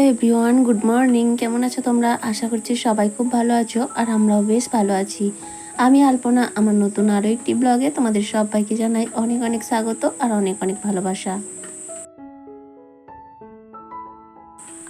Hello everyone, good morning. কেমন আছো তোমরা? আশা করছি সবাই খুব ভালো আছো আর আমরাও বেশ ভালো আছি। আমি আলপনা, আমার নতুন আরও একটি ব্লগে তোমাদের সবাইকে জানাই অনেক অনেক স্বাগত আর অনেক অনেক ভালোবাসা।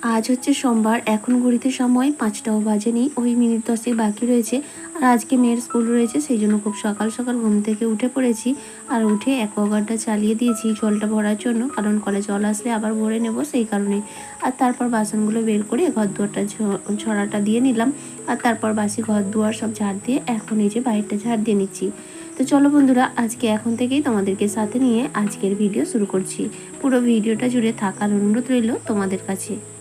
আজ হচ্ছে সোমবার, এখন ঘড়িতে সময় পাঁচটাও বাজেনি, ওই মিনিট দশেক বাকি রয়েছে। আর আজকে মেয়ের স্কুল রয়েছে, সেই জন্য খুব সকাল সকাল ঘুম থেকে উঠে পড়েছি। আর উঠে অ্যাকোয়াগার্ডটা চালিয়ে দিয়েছি জলটা ভরার জন্য, কারণ কলে জল আসলে আবার ভরে নেব সেই কারণে। আর তারপর বাসনগুলো বের করে ঘর দুয়ারটা ঝ- ছড়াটা দিয়ে নিলাম। আর তারপর বাসি ঘর দুয়ার সব ঝাড় দিয়ে এখন এই যে বাইরটা ঝাড় দিয়ে নিচ্ছি। তো চলো বন্ধুরা, আজকে এখন থেকেই তোমাদেরকে সাথে নিয়ে আজকের ভিডিও শুরু করছি। পুরো ভিডিওটা জুড়ে থাকার অনুরোধ রইল তোমাদের কাছে।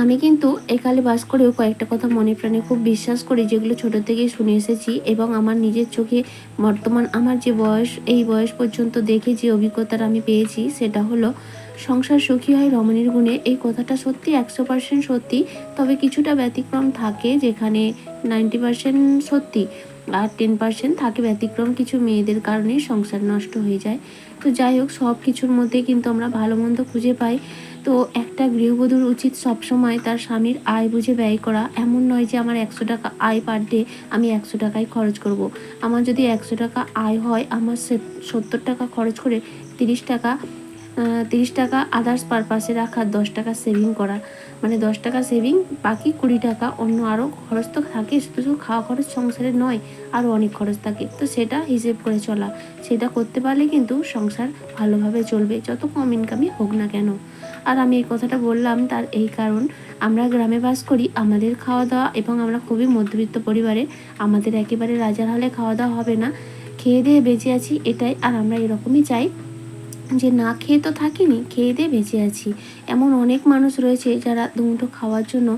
আমি কিন্তু একালে বাস করেও কয়েকটা কথা মনে প্রাণে খুব বিশ্বাস করি, যেগুলো ছোট থেকেই শুনে এসেছি এবং আমার নিজের চোখে বর্তমান আমার যে বয়স, এই বয়স পর্যন্ত দেখে যে অভিজ্ঞতাটা আমি পেয়েছি সেটা হলো, সংসার সুখী হয় রমণীর গুণে। এই কথাটা সত্যি, একশো পার্সেন্ট সত্যি। তবে কিছুটা ব্যতিক্রম থাকে যেখানে নাইনটি পার্সেন্ট সত্যি। আর টেন পার্সেন্ট থাকে ব্যতিক্রম, কিছু মেয়েদের কারণে সংসার নষ্ট হয়ে যায়। তো যাই হোক, সব কিছুর মধ্যে কিন্তু আমরা ভালো মন্দ খুঁজে পাই। তো একটা গৃহবধূর উচিত সবসময় তার স্বামীর আয় বুঝে ব্যয় করা। এমন নয় যে আমার একশো টাকা আয় পার ডে আমি একশো টাকায় খরচ করব। আমার যদি একশো টাকা আয় হয়, আমার সত্তর টাকা খরচ করে তিরিশ টাকা তিরিশ টাকা আদার্স পারপাসে রাখা, দশ টাকা সেভিং করা। মানে দশ টাকা সেভিং বাকি কুড়ি টাকা অন্য আরও খরচ তো থাকে, শুধু খাওয়া খরচ সংসারে নয় আরও অনেক খরচ থাকে। তো সেটা হিসেব করে চলা, সেটা করতে পারলে কিন্তু সংসার ভালোভাবে চলবে, যত কম ইনকামই হোক না কেন। আর আমি এই কথাটা বললাম তার এই কারণ, আমরা গ্রামে বাস করি, আমাদের খাওয়া দাওয়া এবং আমরা খুবই মধ্যবিত্ত পরিবারে, আমাদের একেবারে রাজার হলে খাওয়া দাওয়া হবে না। খেয়ে দিয়ে বেঁচে আছি, এটাই, আর আমরা এরকমই চাই। যে না খেয়ে তো থাকিনি, খেয়ে দিয়ে বেঁচে আছি। এমন অনেক মানুষ রয়েছে যারা দুমুঠো খাওয়ার জন্য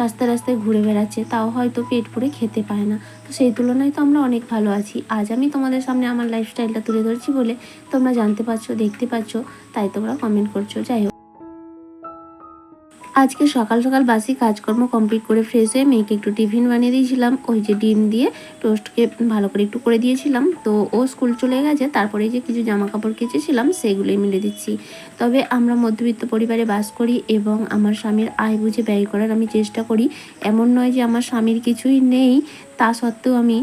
রাস্তায় রাস্তায় ঘুরে বেড়াচ্ছে, তাও হয়তো পেট ভরে খেতে পায় না। তো সেই তুলনায় তো আমরা অনেক ভালো আছি। আজ আমি তোমাদের সামনে আমার লাইফস্টাইলটা তুলে ধরছি বলে তোমরা জানতে পারছ, দেখতে পাচ্ছ তাই তোমরা কমেন্ট করছ। যাই হোক। আজকে সকাল সকাল বাসি কাজকর্ম কমপ্লিট করে ফ্রেশ হয়ে মেয়েকে একটু টিফিন বানিয়ে দিয়েছিলাম। ওই যে ডিম দিয়ে টোস্টকে ভালো করে একটু করে দিয়েছিলাম। তো ও স্কুল চলে গেছে, তারপরে যে কিছু জামা কাপড় কেচেছিলাম সেগুলোই মিলে দিচ্ছি। তবে আমরা মধ্যবিত্ত পরিবারে বাস করি এবং আমার স্বামীর আয় বুঝে ব্যয় করার আমি চেষ্টা করি। এমন নয় যে আমার স্বামীর কিছুই নেই তা সত্ত্বেও আমি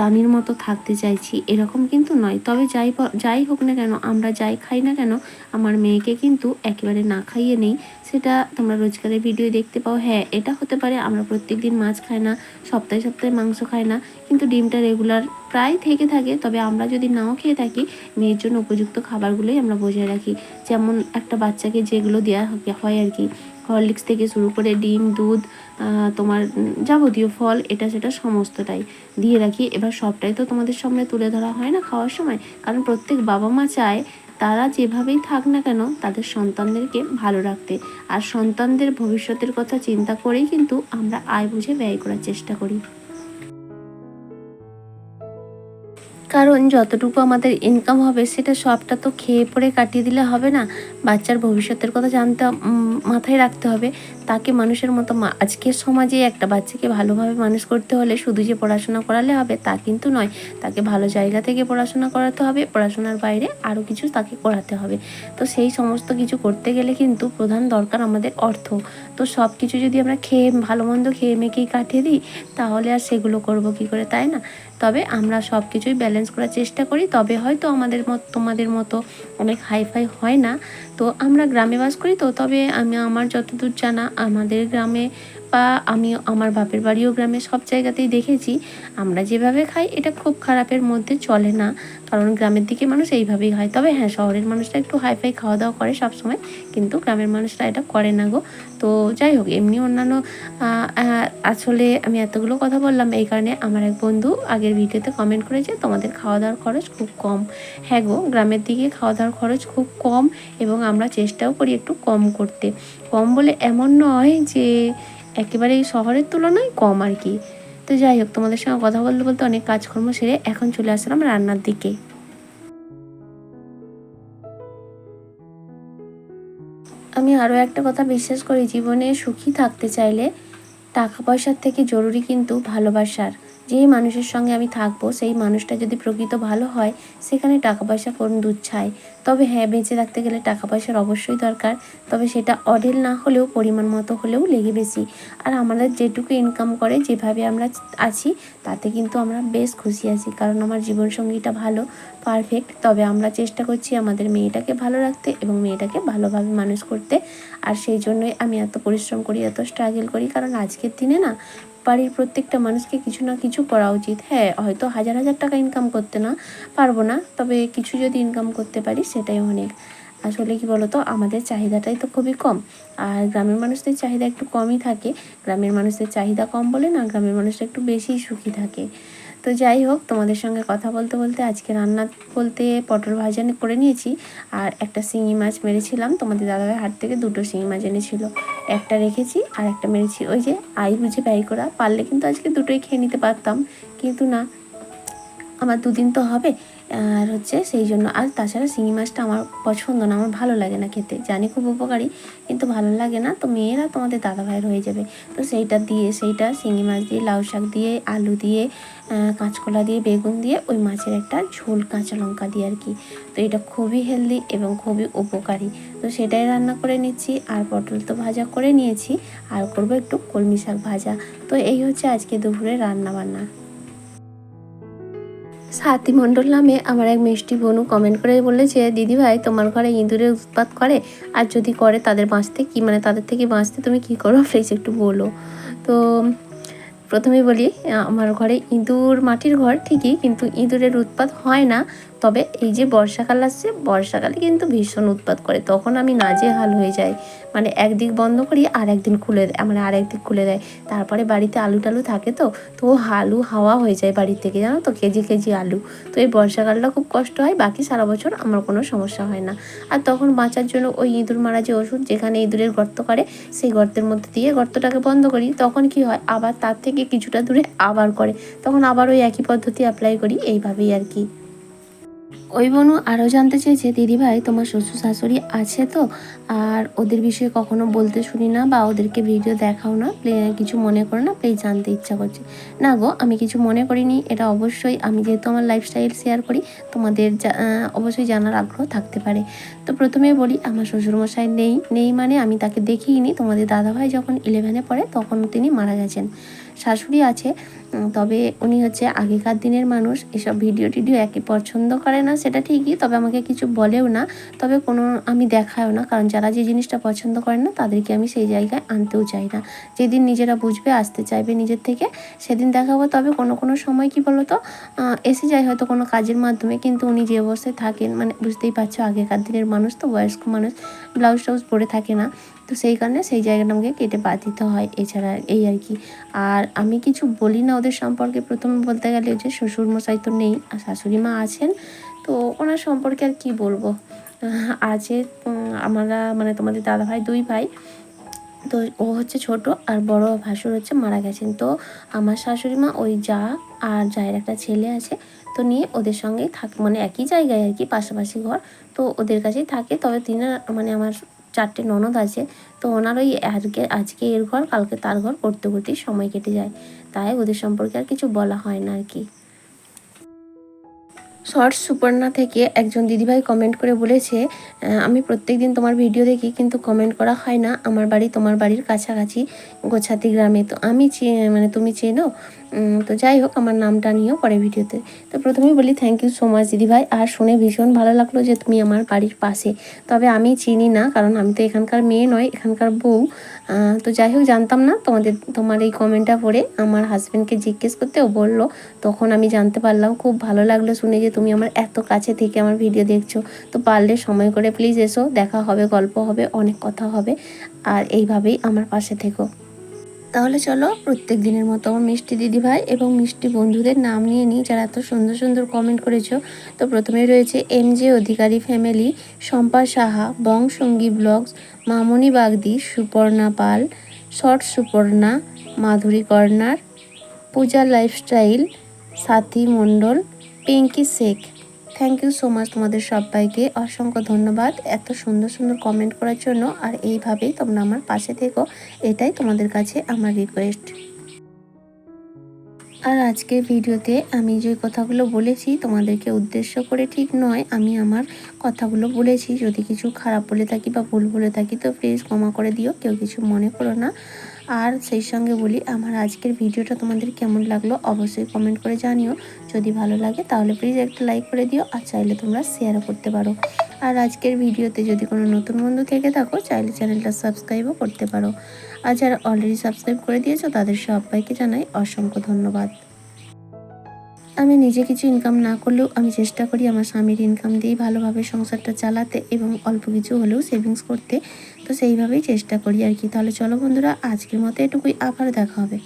রানীর মতো থাকতে চাইছি, এরকম কিন্তু নয়। তবে যাই যাই হোক না কেন, আমরা যাই খাই না কেন, আমার মেয়েকে কিন্তু একেবারে না খাইয়ে নেই। সেটা তোমরা রোজগারের ভিডিও দেখতে পাও। হ্যাঁ এটা হতে পারে আমরা প্রত্যেক দিন মাছ খাই না, সপ্তাহে সপ্তাহে মাংস খাই না, কিন্তু ডিমটা রেগুলার প্রায় থেকে থাকে। তবে আমরা যদি নাও খেয়ে থাকি, মেয়ের জন্য উপযুক্ত খাবারগুলোই আমরা বজায় রাখি। যেমন একটা বাচ্চাকে যেগুলো দেওয়া হয় আর কি হরলিক্স থেকে শুরু করে ডিম, দুধ তোমার যাবতীয় ফল, এটা সেটা সমস্তটাই দিয়ে রাখি। এবার সবটাই তো তোমাদের সামনে তুলে ধরা হয় না খাওয়ার সময়। কারণ প্রত্যেক বাবা মা চায় তারা যেভাবেই থাক না কেন তাদের সন্তানদেরকে ভালো রাখতে। আর সন্তানদের ভবিষ্যতের কথা চিন্তা করেই কিন্তু আমরা আয় বুঝে ব্যয় করার চেষ্টা করি। কারণ যতটুকু আমাদের ইনকাম হবে, সেটা সবটা তো খেয়ে পরে কাটিয়ে দিলে হবে না। বাচ্চার ভবিষ্যতের কথা জানতে মাথায় রাখতে হবে। তাকে মানুষের মতো আজকের সমাজে একটা বাচ্চাকে ভালোভাবে মানুষ করতে হলে শুধু যে পড়াশোনা করালে হবে তা কিন্তু নয়। তাকে ভালো জায়গা থেকে পড়াশোনা করাতে হবে, পড়াশোনার বাইরে আরও কিছু তাকে করাতে হবে। তো সেই সমস্ত কিছু করতে গেলে কিন্তু প্রধান দরকার আমাদের অর্থ। তো সব কিছু যদি আমরা খেয়ে, ভালো মন্দ খেয়ে মেখেই কাটিয়ে দিই, তাহলে আর সেগুলো করব কি করে, তাই না? তবে আমরা সব কিছুই ব্যালেন্স করার চেষ্টা করি, তবে হয়তো আমাদের মতো তোমাদের মতো অনেক হাইফাই হয় না। তো আমরা গ্রামে বাস করি তো, তবে আমি আমার যতদূর জানা আমাদের গ্রামে বা আমি আমার বাপের বাড়িও গ্রামে সব জায়গাতেই দেখেছি। আমরা যেভাবে খাই, এটা খুব খারাপের মধ্যে চলে না। কারণ গ্রামের দিকে মানুষ এইভাবেই হয় তবে হ্যাঁ শহরের মানুষরা একটু হাইফাই খাওয়া দাওয়া করে সবসময়, কিন্তু গ্রামের মানুষরা এটা করে না গো। তো যাই হোক, এমনি অন্যান্য আসলে আমি এতগুলো কথা বললাম, এই কারণে আমার এক বন্ধু আগের ভিডিওতে কমেন্ট করেছে, তোমাদের খাওয়া দাওয়ার খরচ খুব কম। হ্যাঁ গো, গ্রামের দিকে খাওয়া দাওয়ার খরচ খুব কম এবং আমরা চেষ্টাও করি একটু কম করতে। কম বলে এমন নয় যে একেবারে শহরের তুলনায় কম আর কি। তো যাই হোক, তোমাদের সঙ্গে কথা বলতে বলতে অনেক কাজকর্ম সেরে এখন চলে আসলাম রান্নার দিকে। আমি আরও একটা কথা বিশ্বাস করি, জীবনে সুখী থাকতে চাইলে টাকা পয়সার থেকে জরুরি কিন্তু ভালোবাসার। যেই মানুষের সঙ্গে আমি থাকব, সেই মানুষটা যদি প্রকৃত ভালো হয়, সেখানে টাকা পয়সা কোন দুচ্ছায় তবে হ্যাঁ বেঁচে থাকতে গেলে টাকা পয়সার অবশ্যই দরকার, তবে সেটা অডেল না হলেও, পরিমাণ মতো হলেও লেগে বেশি। আর আমাদের যেটুকু ইনকাম করে, যেভাবে আমরা আছি, তাতে কিন্তু আমরা বেশ খুশি আছি, কারণ আমার জীবনসঙ্গীটা ভালো পারফেক্ট তবে আমরা চেষ্টা করছি আমাদের মেয়েটাকে ভালো রাখতে এবং মেয়েটাকে ভালোভাবে মানুষ করতে। আর সেই জন্যই আমি এত পরিশ্রম করি, এত স্ট্রাগল করি, কারণ আজকের দিনে না বাড়ির প্রত্যেকটা মানুষকে কিছু না কিছু করা উচিত। হ্যাঁ হয়তো হাজার হাজার টাকা ইনকাম করতে না পারব না, তবে কিছু যদি ইনকাম করতে পারি সেটাই অনেক। আসলে কি বলতো, আমাদের চাহিদাটাই তো খুবই কম। আর গ্রামের মানুষদের চাহিদা একটু কমই থাকে। গ্রামের মানুষদের চাহিদা কম বলে না, গ্রামের মানুষরা একটু বেশি সুখী থাকে। তো যাই হোক, তোমাদের সঙ্গে কথা বলতে বলতে আজকে রান্না বলতে পটল ভাজা করে নিয়েছি আর একটা শিঙি মাছ মেরেছিলাম। তোমাদের দাদাভাই হাট থেকে দুটো শিঙি মাছ এনেছিল। একটা রেখেছি আর একটা মেরেছি ওই যে আই বুঝে ব্যয় করা। পারলে কিন্তু আজকে দুটোই খেয়ে নিতে পারতাম। কিন্তু না, আমার দুদিন তো হবে। আর হচ্ছে সেই জন্য। আর তাছাড়া শিঙি মাছটা আমার পছন্দ না, আমার ভালো লাগে না খেতে। জানি খুব উপকারী, কিন্তু ভালো লাগে না। তো মেয়েরা তোমাদের দাদা ভাইয়ের হয়ে যাবে। তো সেইটা দিয়ে, সেইটা শিঙি মাছ দিয়ে, লাউ শাক দিয়ে, আলু দিয়ে কাঁচকলা দিয়ে, বেগুন দিয়ে, ওই মাছের একটা ঝোল কাঁচা লঙ্কা দিয়ে আর কি। তো এটা খুবই হেলদি এবং খুবই উপকারী। তো সেটাই রান্না করে নিচ্ছি। আর পটল তো ভাজা করে নিয়েছি। আর করব একটু কলমি শাক ভাজা। তো এই হচ্ছে আজকে দুপুরে রান্না বান্না সাথী মণ্ডল নামে আমার এক মিষ্টি বনু কমেন্ট করে বলেছে দিদি ভাই, তোমার ঘরে ইঁদুরের উৎপাত করে, আর যদি করে তাদের বাঁচতে কি? মানে তাদের থেকে বাঁচতে তুমি কি করো? প্লিজ একটু বলো। তো প্রথমে বলি, আমার ঘরে ইঁদুর মাটির ঘর ঠিকই, কিন্তু ইঁদুরের উৎপাত হয় না। তবে এই যে বর্ষাকাল আসছে, বর্ষাকালে কিন্তু ভীষণ উৎপাত করে। তখন আমি নাজে হাল হয়ে যাই। মানে একদিক বন্ধ করি আর একদিন খুলে দেয় মানে আর একদিক খুলে দেয়। তারপরে বাড়িতে আলু টালু থাকে তো তো আলু হাওয়া হয়ে যায় বাড়ির থেকে, জানো তো? কেজি কেজি আলু। তো এই বর্ষাকালটা খুব কষ্ট হয়, বাকি সারা বছর আমার কোনো সমস্যা হয় না। আর তখন বাঁচার জন্য ওই ইঁদুর মারা যে ওষুধ, যেখানে ইঁদুরের গর্ত করে, সেই গর্তের মধ্যে দিয়ে গর্তটাকে বন্ধ করি। তখন কি হয়, আবার তার থেকে কিছুটা দূরে আবার করে। তখন আবার ওই একই পদ্ধতি অ্যাপ্লাই করি, এইভাবেই আর কি। ওই বনু আরও জানতে চেয়েছে, দিদিভাই, তোমার শ্বশুর শাশুড়ি আছে তো? আর ওদের বিষয়ে কখনো বলতে শুনি না বা ওদেরকে ভিডিও দেখাও না। কিছু মনে করো না প্লিজ জানতে ইচ্ছা করছে। না গো, আমি কিছু মনে করিনি। এটা অবশ্যই আমি যেহেতু আমার লাইফস্টাইল শেয়ার করি, তোমাদের অবশ্যই জানার আগ্রহ থাকতে পারে। তো প্রথমে বলি, আমার শ্বশুরমশাই নেই নেই মানে আমি তাকে দেখিনি। তোমাদের দাদাভাই যখন ইলেভেনে পড়ে, তখন তিনি মারা গেছেন। শাশুড়ি আছে তবে উনি হচ্ছে আগেকার দিনের মানুষ। এসব ভিডিও টিডিও একই পছন্দ করে না, সেটা ঠিকই, তবে আমাকে কিছু বলেও না। তবে কোনো আমি দেখায়ও না, কারণ যারা যে জিনিসটা পছন্দ করে না, তাদেরকে আমি সেই জায়গায় আনতেও চাই না। যেদিন নিজেরা বুঝবে, আসতে চাইবে নিজের থেকে, সেদিন দেখাবো। তবে কোনো কোনো সময় কি বলতো এসে যায় হয়তো কোনো কাজের মাধ্যমে, কিন্তু উনি যে অবস্থায় থাকেন মানে বুঝতেই পারছ, আগেকার দিনের মানুষ তো, বয়স্ক মানুষ ব্লাউজ টাউজ পরে থাকে না। তো সেই কারণে সেই জায়গাটা আমাকে কেটে বাদ দিতে হয়। এছাড়া এই আর কি। আর আমি কিছু বলি না ওদের সম্পর্কে। প্রথমে বলতে গেলে যে শ্বশুরমশাই তো নেই, আর শাশুড়ি মা আছেন। তো ওনার সম্পর্কে আর কি বলব? আছে আমরা মানে তোমাদের দাদা ভাই দুই ভাই। তো ও হচ্ছে ছোট আর বড় ভাসুর হচ্ছে মারা গেছেন। তো আমার শাশুড়ি মা, ওই যা আর যায়ের একটা ছেলে আছে, তো নিয়ে ওদের সঙ্গেই থাকে মানে একই জায়গায় আর কি, পাশাপাশি ঘর। তো ওদের কাছেই থাকে। তবে তিনি মানে আমার চারটে ননদ আছে, তো ওনার ওই আজকে আজকে এর ঘর, কালকে তার ঘর করতে করতেই সময় কেটে যায়। তাই ওদের সম্পর্কে আর কিছু বলা হয় না আর কি। শর্টস সুপর্ণা থেকে একজন দিদিভাই কমেন্ট করে বলেছে আমি প্রত্যেক দিন তোমার ভিডিও দেখি, কিন্তু কমেন্ট করা হয় না। আমার বাড়ি তোমার বাড়ির কাছাকাছি গোছাতি গ্রামে। তো আমি মানে তুমি চেনো তো যাই হোক, আমার নামটা নিয়েও পরে ভিডিওতে। তো প্রথমেই বলি থ্যাংক ইউ সো মাচ দিদিভাই আর শুনে ভীষণ ভালো লাগল যে তুমি আমার বাড়ির পাশে। তবে আমি চিনি না, কারণ আমি তো এখানকার মেয়ে নয়, এখানকার বউ। তো যাই হোক, জানতাম না তোমাদের, তোমার এই কমেন্টটা পড়ে। আমার হাজব্যান্ডকে জিজ্ঞেস করতে ও বলল, তখন আমি জানতে পারলাম, খুব ভালো লাগল শুনে যে তুমি আমার এত কাছে থেকে আমার ভিডিও দেখছ। তো পারলে সময় করে প্লিজ এসো, দেখা হবে, গল্প হবে, অনেক কথা হবে। আর এইভাবেই আমার পাশে থেকো। তাহলে চলো প্রত্যেক দিনের মতো আমার মিষ্টি দিদিভাই এবং মিষ্টি বন্ধুদের নাম নিয়ে নিই, যারা এত সুন্দর সুন্দর কমেন্ট করেছ। তো প্রথমেই রয়েছে M J Adhikari family Shampa Saha Bong Sangi vlogs Mamoni Bagdi, Suparna Pal, short Suparna, Madhuri corner, Puja lifestyle Sathi Mondal, Pinki Sheikh. Thank you so much তোমাদের সবাইকে। অসংখ্য ধন্যবাদ এত সুন্দর সুন্দর কমেন্ট করার জন্য। আর এইভাবেই তোমরা আমার পাশে থেকো। এটাই তোমাদের কাছে আমার রিকোয়েস্ট আর আজকের ভিডিওতে আমি যে কথাগুলো বলেছি তোমাদেরকে উদ্দেশ্য করে ঠিক নয়, আমি আমার কথাগুলো বলেছি। যদি কিছু খারাপ বলে থাকি বা ভুল বলে থাকি তো প্লিজ ক্ষমা করে দিও। কেউ কিছু মনে করো না। আর সেই সঙ্গে বলি, আমার আজকের ভিডিওটা তোমাদের কেমন লাগল অবশ্যই কমেন্ট করে জানিও। যদি ভালো লাগে তাহলে প্লিজ একটা লাইক করে দিও আর চাইলে তোমরা শেয়ারও করতে পারো। আর আজকের ভিডিওতে যদি কোনো নতুন বন্ধু থেকে থাকো, চাইলে চ্যানেলটা সাবস্ক্রাইবও করতে পারো। আর যারা অলরেডি সাবস্ক্রাইব করে দিয়েছ, তাদের সবাইকে জানাই অসংখ্য ধন্যবাদ। আমি নিজে কিছু ইনকাম না করলেও আমি চেষ্টা করি আমার স্বামীর ইনকাম দিয়েই ভালোভাবে সংসারটা চালাতে এবং অল্প কিছু হলেও সেভিংস করতে। তো সেইভাবেই চেষ্টা করি আর কি। তাহলে চলো বন্ধুরা, আজকের মতো এটুকুই, আবার দেখা হবে।